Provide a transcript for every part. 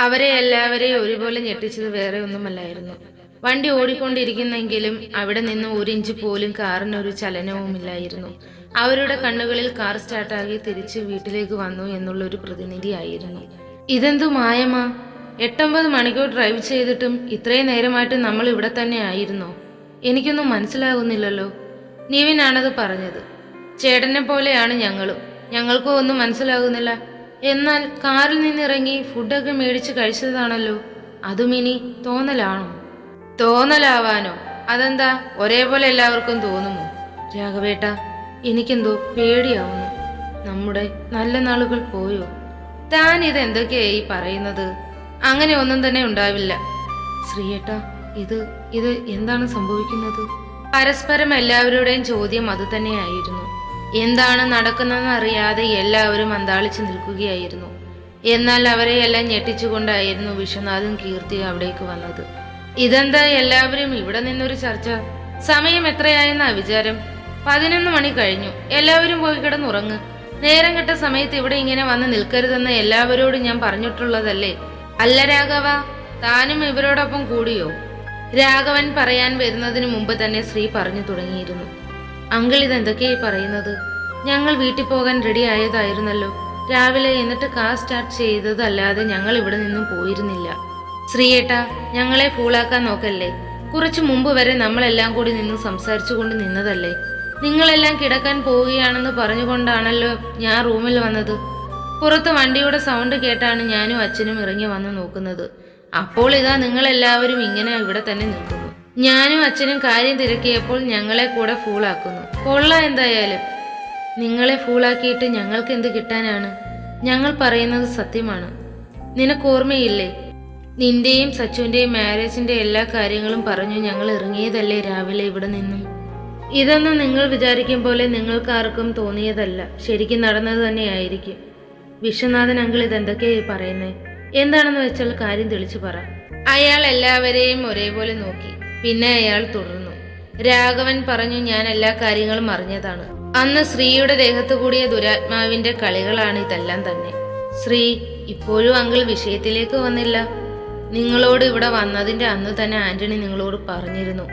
അവരെ എല്ലാവരെയും ഒരുപോലെ ഞെട്ടിച്ചത് വേറെ ഒന്നുമല്ലായിരുന്നു. വണ്ടി ഓടിക്കൊണ്ടിരിക്കുന്നെങ്കിലും അവിടെ നിന്ന് ഒരു ഇഞ്ച് പോലും കാറിനൊരു ചലനവുമില്ലായിരുന്നു. അവരുടെ കണ്ണുകളിൽ കാർ സ്റ്റാർട്ടാക്കി തിരിച്ച് വീട്ടിലേക്ക് വന്നു എന്നുള്ളൊരു പ്രതിനിധിയായിരുന്നു. ഇതെന്തു മായമാ? എട്ടൊമ്പത് മണിക്കൂർ ഡ്രൈവ് ചെയ്തിട്ടും ഇത്രയും നേരമായിട്ട് നമ്മൾ ഇവിടെ തന്നെ ആയിരുന്നോ? എനിക്കൊന്നും മനസ്സിലാകുന്നില്ലല്ലോ നിവിനാണത് പറഞ്ഞത്. ചേട്ടനെ പോലെയാണ് ഞങ്ങളും. ഞങ്ങൾക്കും ഒന്നും മനസ്സിലാകുന്നില്ല എന്നാൽ കാറിൽ നിന്നിറങ്ങി ഫുഡൊക്കെ മേടിച്ച് കഴിച്ചതാണല്ലോ. അതും ഇനി തോന്നലാണോ? തോന്നലാവാനോ? അതെന്താ? ഒരേപോലെ എല്ലാവർക്കും തോന്നുമോ? രാഘവേട്ട എനിക്കെന്തോ പേടിയാവുന്നു. നമ്മുടെ നല്ല നാളുകൾ പോയോ? താൻ ഇതെന്തൊക്കെയായി പറയുന്നത്? അങ്ങനെ ഒന്നും തന്നെ ഉണ്ടാവില്ല. ശ്രീയേട്ട ഇത് ഇത് എന്താണ് സംഭവിക്കുന്നത്? പരസ്പരം എല്ലാവരുടെയും ചോദ്യം അത് തന്നെയായിരുന്നു. എന്താണ് നടക്കുന്നതെന്ന് അറിയാതെ എല്ലാവരും അന്താളിച്ചു നിൽക്കുകയായിരുന്നു. എന്നാൽ അവരെയെല്ലാം ഞെട്ടിച്ചുകൊണ്ടായിരുന്നു വിശ്വനാഥും കീർത്തിയും അവിടേക്ക് വന്നത്. ഇതെന്താ എല്ലാവരും ഇവിടെ നിന്നൊരു ചർച്ച? സമയം എത്രയായെന്നാ വിചാരം? പതിനൊന്ന് മണി കഴിഞ്ഞു. എല്ലാവരും പോയി കിടന്നുറങ്ങ്. നേരം കെട്ട സമയത്ത് ഇവിടെ ഇങ്ങനെ വന്ന് നിൽക്കരുതെന്ന് എല്ലാവരോടും ഞാൻ പറഞ്ഞിട്ടുള്ളതല്ലേ? അല്ല രാഘവ താനും ഇവരോടൊപ്പം കൂടിയോ? രാഘവൻ പറയാൻ വരുന്നതിന് മുമ്പ് തന്നെ ശ്രീ പറഞ്ഞു തുടങ്ങിയിരുന്നു. അങ്കിൾ ഇതെന്തൊക്കെയായി പറയുന്നത്? ഞങ്ങൾ വീട്ടിൽ പോകാൻ റെഡി ആയതായിരുന്നല്ലോ. രാവിലെ എന്നിട്ട് കാർ സ്റ്റാർട്ട് ചെയ്തതല്ലാതെ ഞങ്ങൾ ഇവിടെ നിന്നും പോയിരുന്നില്ല. ശ്രീയേട്ട ഞങ്ങളെ ഫൂളാക്കാൻ നോക്കല്ലേ? കുറച്ചു മുമ്പ് വരെ നമ്മളെല്ലാം കൂടി നിന്ന് സംസാരിച്ചു കൊണ്ട് നിന്നതല്ലേ? നിങ്ങളെല്ലാം കിടക്കാൻ പോവുകയാണെന്ന് പറഞ്ഞുകൊണ്ടാണല്ലോ ഞാൻ റൂമിൽ വന്നത്. പുറത്ത് വണ്ടിയുടെ സൗണ്ട് കേട്ടാണ് ഞാനും അച്ഛനും ഇറങ്ങി വന്ന് നോക്കുന്നത്. അപ്പോൾ ഇതാ നിങ്ങളെല്ലാവരും ഇങ്ങനെ ഇവിടെ തന്നെ നിൽക്കുന്നു. ഞാനും അച്ഛനും കാര്യം തിരക്കിയപ്പോൾ ഞങ്ങളെ കൂടെ ഫൂളാക്കുന്നു കൊള്ള എന്തായാലും. നിങ്ങളെ ഫൂളാക്കിയിട്ട് ഞങ്ങൾക്ക് എന്ത് കിട്ടാനാണ്? ഞങ്ങൾ പറയുന്നത് സത്യമാണ്. നിനക്ക് ഓർമ്മയില്ലേ? നിന്റെയും സച്ചുവിന്റെയും മാരേജിന്റെ എല്ലാ കാര്യങ്ങളും പറഞ്ഞു ഞങ്ങൾ ഇറങ്ങിയതല്ലേ രാവിലെ ഇവിടെ നിന്നും? ഇതൊന്നും നിങ്ങൾ വിചാരിക്കും പോലെ നിങ്ങൾക്കാർക്കും തോന്നിയതല്ല. ശരിക്കും നടന്നത് തന്നെയായിരിക്കും. വിശ്വനാഥൻ അങ്കിൾ ഇതെന്തൊക്കെയായി പറയുന്നത് എന്താണെന്ന് വെച്ചാൽ കാര്യം തെളിച്ചു പറ. അയാൾ എല്ലാവരെയും ഒരേപോലെ നോക്കി. പിന്നെ അയാൾ തുടർന്നു. രാഘവൻ പറഞ്ഞു ഞാൻ എല്ലാ കാര്യങ്ങളും അറിഞ്ഞതാണ്. അന്ന് ശ്രീയുടെ ദേഹത്തു കൂടിയ ദുരാത്മാവിന്റെ കളികളാണ് ഇതെല്ലാം തന്നെ. ശ്രീ ഇപ്പോഴും അങ്കിൾ വിഷയത്തിലേക്ക് വന്നില്ല. നിങ്ങളോട് ഇവിടെ വന്നതിന്റെ അന്ന് തന്നെ ആന്റണി നിങ്ങളോട് പറഞ്ഞിരുന്നു.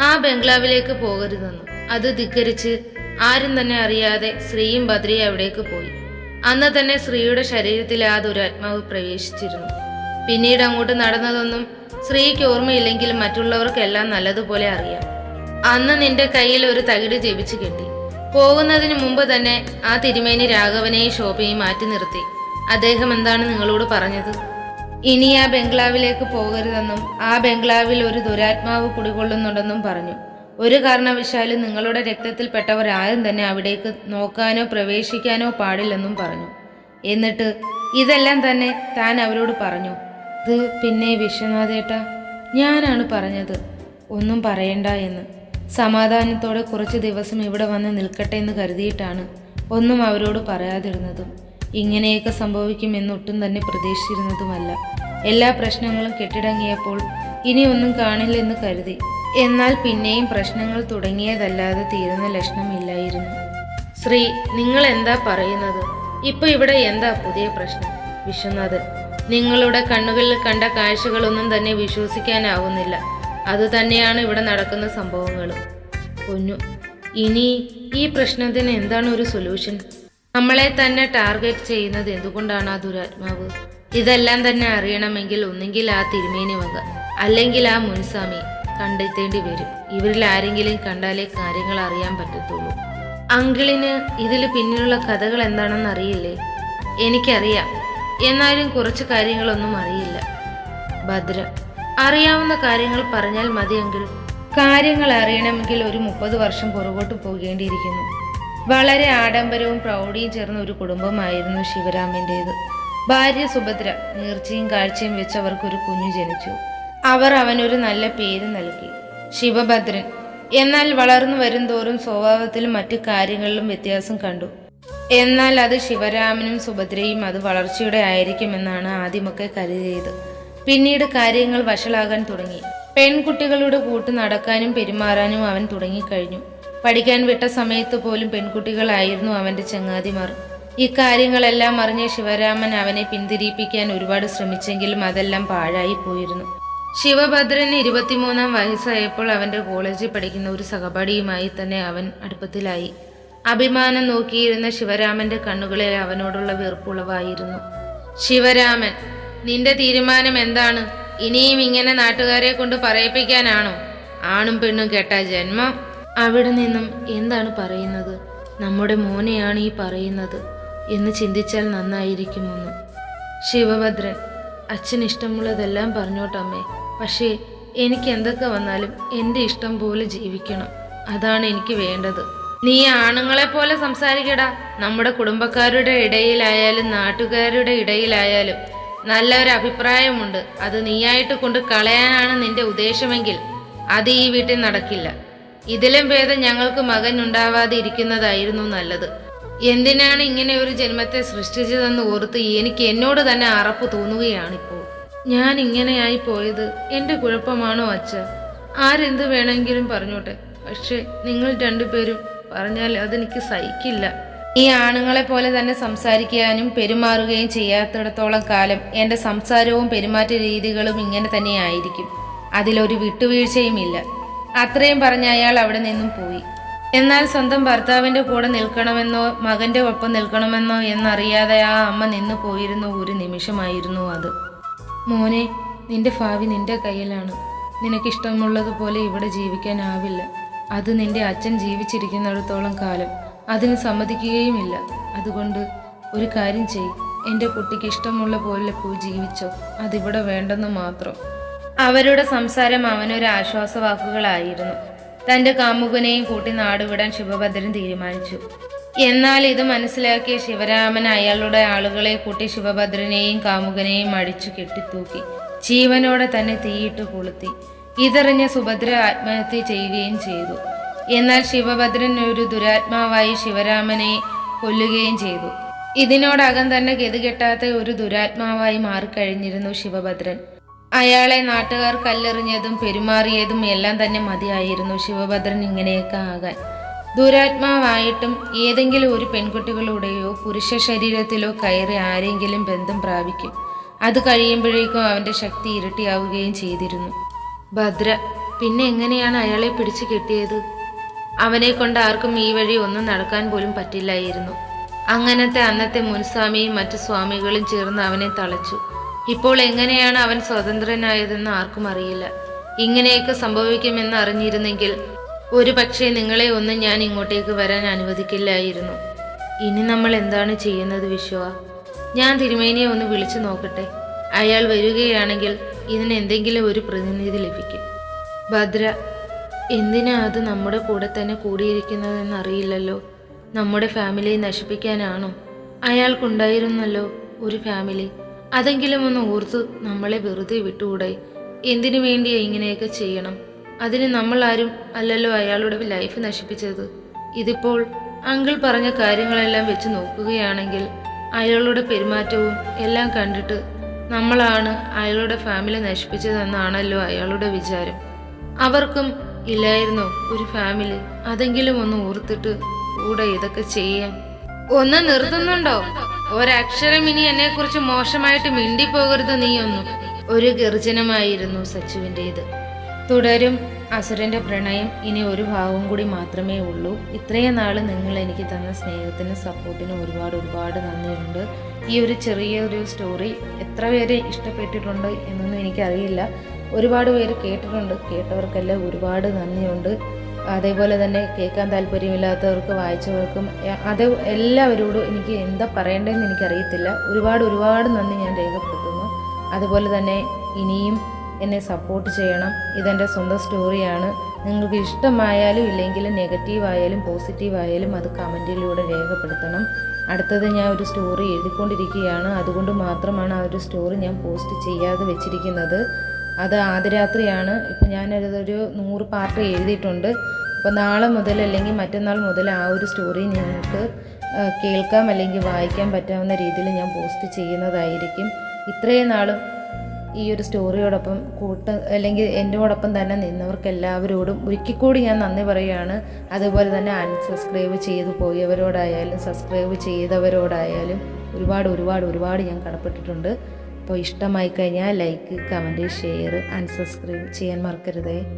ആ ബംഗ്ലാവിലേക്ക് പോകരുതെന്ന്. അത് ധിക്കരിച്ച് ആരും തന്നെ അറിയാതെ ശ്രീയും ബദ്രിയും അവിടേക്ക് പോയി. അന്ന് തന്നെ ശ്രീയുടെ ശരീരത്തിൽ ആ ദുരാത്മാവ് പ്രവേശിച്ചിരുന്നു. പിന്നീട് അങ്ങോട്ട് നടന്നതൊന്നും ശ്രീക്ക് ഓർമ്മയില്ലെങ്കിലും മറ്റുള്ളവർക്കെല്ലാം നല്ലതുപോലെ അറിയാം. അന്ന് നിന്റെ കയ്യിൽ ഒരു തകിട് ജപിച്ചു കെട്ടി. പോകുന്നതിന് മുമ്പ് തന്നെ ആ തിരുമേനി രാഘവനെയും ശോഭയും മാറ്റി നിർത്തി. അദ്ദേഹം എന്താണ് നിങ്ങളോട് പറഞ്ഞത്? ഇനി ആ ബംഗ്ലാവിലേക്ക് പോകരുതെന്നും ആ ബംഗ്ലാവിൽ ഒരു ദുരാത്മാവ് കുടികൊള്ളുന്നുണ്ടെന്നും പറഞ്ഞു. ഒരു കാരണവശാലും നിങ്ങളുടെ രക്തത്തിൽപ്പെട്ടവർ ആരും തന്നെ അവിടേക്ക് നോക്കാനോ പ്രവേശിക്കാനോ പാടില്ലെന്നും പറഞ്ഞു. എന്നിട്ട് ഇതെല്ലാം തന്നെ താൻ അവരോട് പറഞ്ഞു. ഇത് പിന്നെ വിശ്വനാഥേട്ട ഞാനാണ് പറഞ്ഞത്. ഒന്നും പറയണ്ട എന്ന്. സമാധാനത്തോടെ കുറച്ച് ദിവസം ഇവിടെ വന്ന് നിൽക്കട്ടെ എന്ന് കരുതിയിട്ടാണ് ഒന്നും അവരോട് പറയാതിരുന്നതും. ഇങ്ങനെയൊക്കെ സംഭവിക്കുമെന്നൊട്ടും തന്നെ പ്രതീക്ഷിച്ചിരുന്നതുമല്ല. എല്ലാ പ്രശ്നങ്ങളും കെട്ടിടങ്ങിയപ്പോൾ ഇനി ഒന്നും കാണില്ലെന്ന് കരുതി. എന്നാൽ പിന്നെയും പ്രശ്നങ്ങൾ തുടങ്ങിയതല്ലാതെ തീരുന്ന ലക്ഷണമില്ലായിരുന്നു. ശ്രീ നിങ്ങൾ എന്താ പറയുന്നത്? ഇപ്പൊ ഇവിടെ എന്താ പുതിയ പ്രശ്നം? വിശ്വനാഥൻ നിങ്ങളുടെ കണ്ണുകളിൽ കണ്ട കാഴ്ചകളൊന്നും തന്നെ വിശ്വസിക്കാനാവുന്നില്ല. അത് തന്നെയാണ് ഇവിടെ നടക്കുന്ന സംഭവങ്ങളും. പൊന്നു ഇനി ഈ പ്രശ്നത്തിന് എന്താണ് ഒരു സൊല്യൂഷൻ നമ്മളെ തന്നെ ടാർഗറ്റ് ചെയ്യുന്നത് എന്തുകൊണ്ടാണ് ആ ദുരാത്മാവ്? ഇതെല്ലാം തന്നെ അറിയണമെങ്കിൽ ഒന്നെങ്കിൽ ആ തിരുമേനി വക അല്ലെങ്കിൽ ആ മുൻസ്വാമി കണ്ടെത്തേണ്ടി വരും. ഇവരിൽ ആരെങ്കിലും കണ്ടാലേ കാര്യങ്ങൾ അറിയാൻ പറ്റത്തുള്ളൂ. അങ്കിളിന് ഇതിൽ പിന്നിലുള്ള കഥകൾ എന്താണെന്ന് അറിയില്ലേ? എനിക്കറിയാം. എന്നാലും കുറച്ച് കാര്യങ്ങളൊന്നും അറിയില്ല. ഭദ്ര. അറിയാവുന്ന കാര്യങ്ങൾ പറഞ്ഞാൽ മതി അങ്കിൾ കാര്യങ്ങൾ അറിയണമെങ്കിൽ ഒരു മുപ്പത് വർഷം പുറകോട്ട് പോകേണ്ടിയിരിക്കുന്നു. വളരെ ആഡംബരവും പ്രൗഢിയും ചേർന്ന ഒരു കുടുംബമായിരുന്നു ശിവരാമന്റേത് ഭാര്യ സുഭദ്ര നീർച്ചയും കാഴ്ചയും വെച്ച് അവർക്കൊരു കുഞ്ഞു ജനിച്ചു. അവർ അവനൊരു നല്ല പേര് നൽകി. ശിവഭദ്രൻ. എന്നാൽ വളർന്നു വരും തോറും സ്വഭാവത്തിലും മറ്റു കാര്യങ്ങളിലും വ്യത്യാസം കണ്ടു. എന്നാൽ അത് ശിവരാമനും സുഭദ്രയും അത് വളർച്ചയുടെ ആയിരിക്കുമെന്നാണ് ആദ്യമൊക്കെ കരുതിയത്. പിന്നീട് കാര്യങ്ങൾ വഷളാകാൻ തുടങ്ങി. പെൺകുട്ടികളുടെ കൂട്ട് നടക്കാനും പെരുമാറാനും അവൻ തുടങ്ങിക്കഴിഞ്ഞു. പഠിക്കാൻ വിട്ട സമയത്ത് പോലും പെൺകുട്ടികളായിരുന്നു അവന്റെ ചങ്ങാതിമാർ. ഇക്കാര്യങ്ങളെല്ലാം അറിഞ്ഞ ശിവരാമൻ അവനെ പിന്തിരിപ്പിക്കാൻ ഒരുപാട് ശ്രമിച്ചെങ്കിലും അതെല്ലാം പാഴായി പോയിരുന്നു. ശിവഭദ്രന് ഇരുപത്തിമൂന്നാം വയസ്സായപ്പോൾ അവന്റെ കോളേജിൽ പഠിക്കുന്ന ഒരു സഹപാഠിയുമായി തന്നെ അവൻ അടുപ്പത്തിലായി. അഭിമാനം നോക്കിയിരുന്ന ശിവരാമന്റെ കണ്ണുകളിൽ അവനോടുള്ള വെറുപ്പുളവായിരുന്നു ശിവരാമൻ നിന്റെ തീരുമാനം എന്താണ്? ഇനിയും ഇങ്ങനെ നാട്ടുകാരെ കൊണ്ട് പറയിപ്പിക്കാനാണോ? ആണും പെണ്ണും കേട്ട ജന്മം. അവിടെ നിന്നും എന്താണ് പറയുന്നത്? നമ്മുടെ മോനെയാണ് ഈ പറയുന്നത് എന്ന് ചിന്തിച്ചാൽ നന്നായിരിക്കുമെന്ന്. ശിവഭദ്രൻ അച്ഛൻ ഇഷ്ടമുള്ളതെല്ലാം പറഞ്ഞോട്ടമ്മേ പക്ഷേ എനിക്ക് എന്തൊക്കെ വന്നാലും എന്റെ ഇഷ്ടം പോലെ ജീവിക്കണം. അതാണ് എനിക്ക് വേണ്ടത്. നീ ആണുങ്ങളെ പോലെ സംസാരിക്കടാ. നമ്മുടെ കുടുംബക്കാരുടെ ഇടയിലായാലും നാട്ടുകാരുടെ ഇടയിലായാലും നല്ല ഒരു അഭിപ്രായമുണ്ട്. അത് നീയായിട്ട് കൊണ്ട് കളയാനാണ് നിന്റെ ഉദ്ദേശമെങ്കിൽ അത് ഈ വീട്ടിൽ നടക്കില്ല. ഇതിലും ഭേദം ഞങ്ങൾക്ക് മകൻ ഉണ്ടാവാതെ ഇരിക്കുന്നതായിരുന്നു നല്ലത്. എന്തിനാണ് ഇങ്ങനെ ഒരു ജന്മത്തെ സൃഷ്ടിച്ചതെന്ന് ഓർത്ത് എനിക്ക് എന്നോട് തന്നെ അറപ്പ് തോന്നുകയാണിപ്പോൾ. ഞാൻ ഇങ്ങനെയായി പോയത് എന്റെ കുഴപ്പമാണോ അച്ഛ? ആരെന്ത് വേണമെങ്കിലും പറഞ്ഞോട്ടെ. പക്ഷെ നിങ്ങൾ രണ്ടുപേരും പറഞ്ഞാൽ അതെനിക്ക് സഹിക്കില്ല. ഈ ആണുങ്ങളെ പോലെ തന്നെ സംസാരിക്കാനും പെരുമാറുകയും ചെയ്യാത്തിടത്തോളം കാലം എന്റെ സംസാരവും പെരുമാറ്റ രീതികളും ഇങ്ങനെ തന്നെയായിരിക്കും അതിലൊരു വിട്ടുവീഴ്ചയുമില്ല അത്രയും പറഞ്ഞ അയാൾ അവിടെ നിന്നും പോയി. എന്നാൽ സ്വന്തം ഭർത്താവിന്റെ കൂടെ നിൽക്കണമെന്നോ മകന്റെ ഒപ്പം നിൽക്കണമെന്നോ എന്നറിയാതെ ആ അമ്മ നിന്നു പോയിരുന്ന ഒരു നിമിഷമായിരുന്നു അത്. മോനെ നിന്റെ ഭാവി നിന്റെ കയ്യിലാണ്. നിനക്കിഷ്ടമുള്ളതുപോലെ ഇവിടെ ജീവിക്കാനാവില്ല. അത് നിന്റെ അച്ഛൻ ജീവിച്ചിരിക്കുന്നിടത്തോളം കാലം. അതിന് സമ്മതിക്കുകയുമില്ല. അതുകൊണ്ട് ഒരു കാര്യം ചെയ് എന്റെ കുട്ടിക്ക് ഇഷ്ടമുള്ള പോലെ പോയി ജീവിച്ചോ. അതിവിടെ വേണ്ടെന്ന് മാത്രം. അവരുടെ സംസാരം അവനൊരു ആശ്വാസവാക്കുകളായിരുന്നു. തന്റെ കാമുകനെയും കൂട്ടി നാടുവിടാൻ ശിവഭദ്രൻ തീരുമാനിച്ചു. എന്നാൽ ഇത് മനസ്സിലാക്കിയ ശിവരാമൻ അയാളുടെ ആളുകളെ കൂട്ടി ശിവഭദ്രനെയും കാമുകനെയും അടിച്ചു കെട്ടിത്തൂക്കി. ജീവനോടെ തന്നെ തീയിട്ട് കൊളുത്തി. ഇതറിഞ്ഞ സുഭദ്ര ആത്മഹത്യ ചെയ്യുകയും ചെയ്തു. എന്നാൽ ശിവഭദ്രൻ ഒരു ദുരാത്മാവായി ശിവരാമനെ കൊല്ലുകയും ചെയ്തു. ഇതിനോടകം തന്നെ ഗതികെട്ടാത്ത ഒരു ദുരാത്മാവായി മാറിക്കഴിഞ്ഞിരുന്നു ശിവഭദ്രൻ. അയാളെ നാട്ടുകാർ കല്ലെറിഞ്ഞതും പെരുമാറിയതും എല്ലാം തന്നെ മതിയായിരുന്നു ശിവഭദ്രൻ ഇങ്ങനെയൊക്കെ ആകാൻ. ദുരാത്മാവായിട്ടും ഏതെങ്കിലും ഒരു പെൺകുട്ടികളുടെയോ പുരുഷ ശരീരത്തിലോ കയറി ആരെങ്കിലും ബന്ധം പ്രാപിക്കും. അത് കഴിയുമ്പോഴേക്കും അവന്റെ ശക്തി ഇരട്ടിയാവുകയും ചെയ്തിരുന്നു. ഭദ്ര പിന്നെ എങ്ങനെയാണ് അയാളെ പിടിച്ചു കെട്ടിയത്? അവനെ കൊണ്ട് ആർക്കും ഈ വഴി ഒന്നും നടക്കാൻ പോലും പറ്റില്ലായിരുന്നു. അങ്ങനത്തെ അന്നത്തെ മുൻസ്വാമിയും മറ്റു സ്വാമികളും ചേർന്ന് അവനെ തളച്ചു. ഇപ്പോൾ എങ്ങനെയാണ് അവൻ സ്വതന്ത്രനായതെന്ന് ആർക്കും അറിയില്ല. ഇങ്ങനെയൊക്കെ സംഭവിക്കുമെന്ന് അറിഞ്ഞിരുന്നെങ്കിൽ ഒരു പക്ഷേ നിങ്ങളെ ഒന്നും ഞാൻ ഇങ്ങോട്ടേക്ക് വരാൻ അനുവദിക്കില്ലായിരുന്നു. ഇനി നമ്മൾ എന്താണ് ചെയ്യുന്നത് വിശ്വ? ഞാൻ തിരുമേനിയെ ഒന്ന് വിളിച്ചു നോക്കട്ടെ. അയാൾ വരികയാണെങ്കിൽ ഇതിന് എന്തെങ്കിലും ഒരു പ്രതിനിധി ലഭിക്കും. ഭദ്ര എന്തിനാ അത് നമ്മുടെ കൂടെ തന്നെ കൂടിയിരിക്കുന്നതെന്ന് അറിയില്ലല്ലോ നമ്മുടെ ഫാമിലിയെ നശിപ്പിക്കാനാണോ? അയാൾക്കുണ്ടായിരുന്നല്ലോ ഒരു ഫാമിലി. അതെങ്കിലും ഒന്ന് ഓർത്ത് നമ്മളെ വെറുതെ വിട്ടുകൂടെ? എന്തിനു വേണ്ടിയാ ഇങ്ങനെയൊക്കെ ചെയ്യണം? അതിന് നമ്മൾ ആരും അല്ലല്ലോ അയാളുടെ ലൈഫ് നശിപ്പിച്ചത്. ഇതിപ്പോൾ അങ്കിൾ പറഞ്ഞ കാര്യങ്ങളെല്ലാം വെച്ച് നോക്കുകയാണെങ്കിൽ അയാളുടെ പെരുമാറ്റവും എല്ലാം കണ്ടിട്ട് നമ്മളാണ് അയാളുടെ ഫാമിലി നശിപ്പിച്ചതെന്നാണല്ലോ അയാളുടെ വിചാരം. അവർക്കും ഇല്ലായിരുന്നോ ഒരു ഫാമിലി അതെങ്കിലും ഒന്ന് ഓർത്തിട്ട് കൂടെ ഇതൊക്കെ ചെയ്യാൻ. ഒന്ന് നിർത്തുന്നുണ്ടോ? ഒരക്ഷരം ഇനി എന്നെ കുറിച്ച് മോശമായിട്ട് മിണ്ടിപ്പോകരുത് നീ ഒന്നും ഒരു ഗർജനമായിരുന്നു സച്ചുവിന്റെത്. തുടരും അസുരന്റെ പ്രണയം ഇനി ഒരു ഭാഗവും കൂടി മാത്രമേ ഉള്ളൂ. ഇത്രയും നാൾ നിങ്ങൾ എനിക്ക് തന്ന സ്നേഹത്തിനും സപ്പോർട്ടിനും ഒരുപാട് ഒരുപാട് നന്ദിയുണ്ട്. ഈ ഒരു ചെറിയ ഒരു സ്റ്റോറി എത്ര പേര് ഇഷ്ടപ്പെട്ടിട്ടുണ്ട് എന്നൊന്നും എനിക്കറിയില്ല. ഒരുപാട് പേര് കേട്ടിട്ടുണ്ട്. കേട്ടവർക്കെല്ലാം ഒരുപാട് നന്ദിയുണ്ട്. അതേപോലെ തന്നെ കേൾക്കാൻ താല്പര്യമില്ലാത്തവർക്ക് വായിച്ചവർക്കും അത് എല്ലാവരോടും എനിക്ക് എന്താ പറയേണ്ടതെന്ന് എനിക്കറിയത്തില്ല. ഒരുപാട് ഒരുപാട് നന്ദി ഞാൻ രേഖപ്പെടുത്തുന്നു. അതുപോലെ തന്നെ ഇനിയും എന്നെ സപ്പോർട്ട് ചെയ്യണം. ഇതെന്റെ സ്വന്തം സ്റ്റോറിയാണ് നിങ്ങൾക്ക് ഇഷ്ടമായാലും ഇല്ലെങ്കിലും നെഗറ്റീവായാലും പോസിറ്റീവായാലും അത് കമന്റിലൂടെ രേഖപ്പെടുത്തണം. അടുത്തത് ഞാൻ ഒരു സ്റ്റോറി എഴുതിക്കൊണ്ടിരിക്കുകയാണ്. അതുകൊണ്ട് മാത്രമാണ് ആ ഒരു സ്റ്റോറി ഞാൻ പോസ്റ്റ് ചെയ്യാതെ വെച്ചിരിക്കുന്നത്. അത് ആദ്യരാത്രിയാണ് ഇപ്പം ഞാനതൊരു നൂറ് പാർട്ട് എഴുതിയിട്ടുണ്ട്. അപ്പോൾ നാളെ മുതൽ അല്ലെങ്കിൽ മറ്റന്നാൾ മുതൽ ആ ഒരു സ്റ്റോറി നിങ്ങൾക്ക് കേൾക്കാം അല്ലെങ്കിൽ വായിക്കാൻ പറ്റാവുന്ന രീതിയിൽ ഞാൻ പോസ്റ്റ് ചെയ്യുന്നതായിരിക്കും. ഇത്രയും നാളും ഈ ഒരു സ്റ്റോറിയോടൊപ്പം കൂട്ട അല്ലെങ്കിൽ എന്നോടൊപ്പം തന്നെ നിന്നവർക്ക് എല്ലാവരോടും ഒരിക്കൽ കൂടി ഞാൻ നന്ദി പറയുകയാണ്. അതുപോലെ തന്നെ അൺസബ്സ്ക്രൈബ് ചെയ്തു പോയവരോടായാലും സബ്സ്ക്രൈബ് ചെയ്തവരോടായാലും ഒരുപാട് ഒരുപാട് ഒരുപാട് ഞാൻ കടപ്പെട്ടിട്ടുണ്ട്. അപ്പോൾ ഇഷ്ടമായി കഴിഞ്ഞാൽ ലൈക്ക് കമന്റ് ഷെയർ അൺസബ്സ്ക്രൈബ് ചെയ്യാൻ മറക്കരുതേ.